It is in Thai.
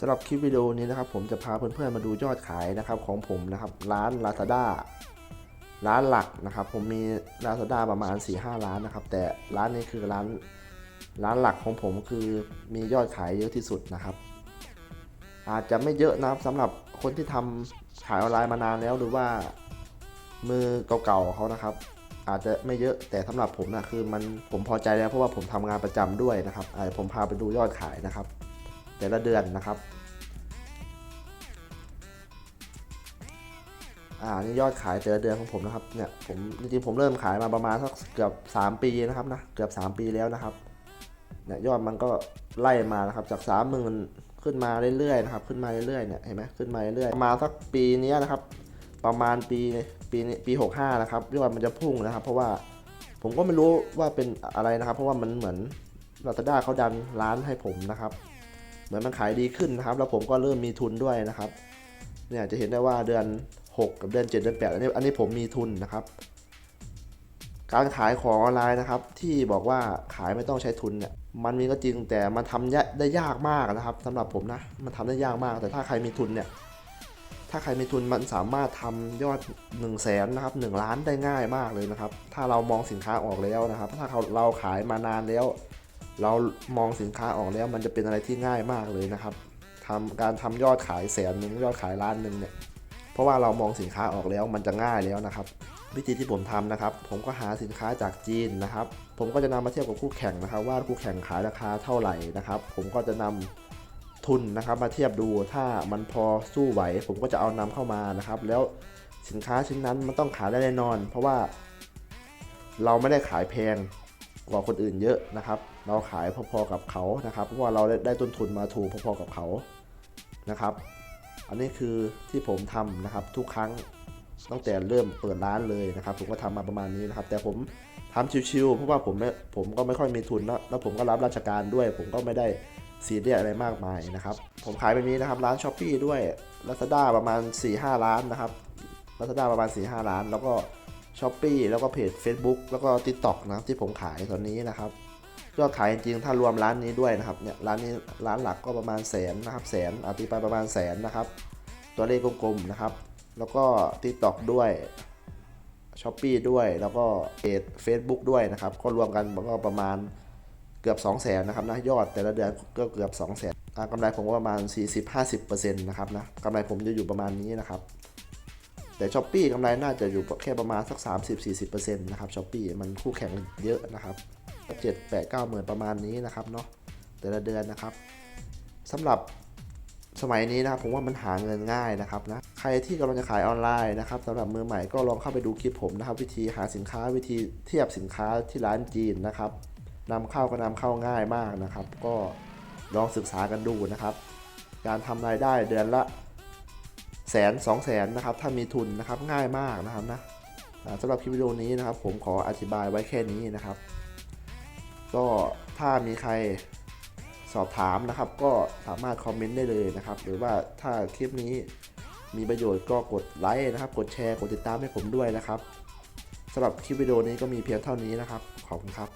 สำหรับคลิปวิดีโอนี้นะครับผมจะพาเพื่อนๆมาดูยอดขายนะครับของผมนะครับร้าน Lazada ร้านหลักนะครับ ผมมี Lazada ประมาณ 4-5 ร้านนะครับ แต่ร้านนี้คือร้านร้านหลักของผมคือมียอดขายเยอะที่สุดนะครับ อาจจะไม่เยอะนะครับสำหรับคนที่ทำขายออนไลน์มานานแล้วหรือว่ามือเก่าๆเขานะครับ อาจจะไม่เยอะแต่สำหรับผมนะคือมันผมพอใจแล้วเพราะว่าผมทำงานประจำด้วยนะครับผมพาไปดูยอดขายนะครับ แต่ละเดือนนะครับอ่านี่ยอดขายแต่ละเดือนของผมนะครับเนี่ยผมจริงๆผมเริ่มขายมาประมาณสักเกือบ 3 ปีนะครับนะเกือบ 3 ปีแล้วนะครับเนี่ยยอดมันก็ไล่มานะครับจาก3 0,000มันขึ้นมาเรื่อยๆนะครับขึ้นมาเรื่อยๆเนี่ยเห็นไหมขึ้นมาเรื่อยๆมาสักปีนี้นะครับ ประมาณปีปีนี้ปี65นะครับยอดมันจะพุ่งนะครับ เพราะว่าผมก็ไม่รู้ว่าเป็นอะไรนะครับ เพราะว่ามันเหมือนลาตาด้าเขาดันร้านให้ผมนะครับ เหมือนมันขายดีขึ้นนะครับ แล้วผมก็เริ่มมีทุนด้วยนะครับ เนี่ยจะเห็นได้ว่าเดือน 6 กับเดือน 7 เดือน8อันนี้อันนี้ผมมีทุนนะครับ การขายของออนไลน์นะครับ ที่บอกว่าขายไม่ต้องใช้ทุนเนี่ยมันมีก็จริงแต่มันทำได้ยากมากนะครับสำหรับผมนะมันทำได้ยากมาก แต่ถ้าใครมีทุนเนี่ยถ้าใครมีทุนมันสามารถทำยอด1นึ่งแสนนะครับหล้านได้ง่ายมากเลยนะครับ ถ้าเรามองสินค้าออกแล้วนะครับ ถ้าเราขายมานานแล้ว เรามองสินค้าออกแล้วมันจะเป็นอะไรที่ง่ายมากเลยนะครับทำการทำยอดขายแสนหนึ่งยอดขายล้านหนึ่งเนี่ยเพราะว่าเรามองสินค้าออกแล้วมันจะง่ายแล้วนะครับ วิธีที่ผมทำนะครับ ผมก็หาสินค้าจากจีนนะครับ ผมก็จะนำมาเทียบกับคู่แข่งนะครับ ว่าคู่แข่งขายราคาเท่าไหร่นะครับ ผมก็จะนำทุนนะครับ มาเทียบดูถ้ามันพอสู้ไหว ผมก็จะเอานำเข้ามานะครับ แล้วสินค้าชิ้นนั้นมันต้องขายได้แน่นอน เพราะว่าเราไม่ได้ขายแพง กว่าคนอื่นเยอะนะครับ เราขายพอๆกับเขานะครับ เพราะว่าเราได้ต้นทุนมาถูกพอๆกับเขานะครับ อันนี้คือที่ผมทำนะครับทุกครั้งตั้งแต่เริ่มเปิดร้านเลยนะครับ ผมก็ทำมาประมาณนี้นะครับ แต่ผมทำชิวๆเพราะว่าผมไม่ผมก็ไม่ค่อยมีทุนแล้วแล้วผมก็รับราชการด้วย ผมก็ไม่ได้ซีเรียสอะไรมากมายนะครับ ผมขายแบบนี้นะครับร้านช้อปปีด้วย Lazada ประมาณ4-5 ล้านนะครับ Lazada ประมาณ4-5ล้าน แล้วก็ ช้อปปีแล้วก็เพจ Facebook แล้วก็ TikTok นะครับที่ผมขายตอนนี้นะครับยอดขายจริงถ้ารวมร้านนี้ด้วยนะครับเนี่ยร้านนี้ร้านหลักก็ประมาณแสนนะครับแสนอาตีไปประมาณแสนนะครับ ตัวเลขกลมๆนะครับ แล้วก็ TikTok ด้วย s h อ p e e ด้วยแล้วก็เพจ Facebook ด้วยนะครับ ก็รวมกันก็ประมาณเกือบ 2 0 0แสนนะครับนะยอดแต่ละเดือนก็เกือบ 2 0 0แสนกำไรผมก็ประมาณ 40-50%นะครับนะกำไรผมจะอยู่ประมาณนี้นะครับ แต่ s h อ p e e กำไรน่าจะอยู่แค่ประมาณสัก 30-40%นะครับ s h อ p e e มันคู่แข่งเยอะนะครับเจ็ดแปดเก้าหมื่นประมาณนี้นะครับเนาะแต่ละเดือนนะครับสำหรับสมัยนี้นะครับผมว่ามันหาเงินง่ายนะครับนะใครที่กำลังจะขายออนไลน์นะครับสำหรับมือใหม่ก็ลองเข้าไปดูคลิปผมนะครับ วิธีหาสินค้าวิธีเทียบสินค้าที่ร้านจีนนะครับนำเข้าก็นำเข้าง่ายมากนะครับ ก็ลองศึกษากันดูนะครับ การทำรายได้เดือนละ แสนสองแสนนะครับถ้ามีทุนนะครับง่ายมากนะครับนะสำหรับคลิปวิดีโอนี้นะครับ ผมขออธิบายไว้แค่นี้นะครับ ก็ถ้ามีใครสอบถามนะครับ ก็สามารถคอมเมนต์ได้เลยนะครับ หรือว่าถ้าคลิปนี้มีประโยชน์ก็กดไลค์นะครับ กดแชร์กดติดตามให้ผมด้วยนะครับสำหรับคลิปวิดีโอนี้ก็มีเพียงเท่านี้นะครับ ขอบคุณครับ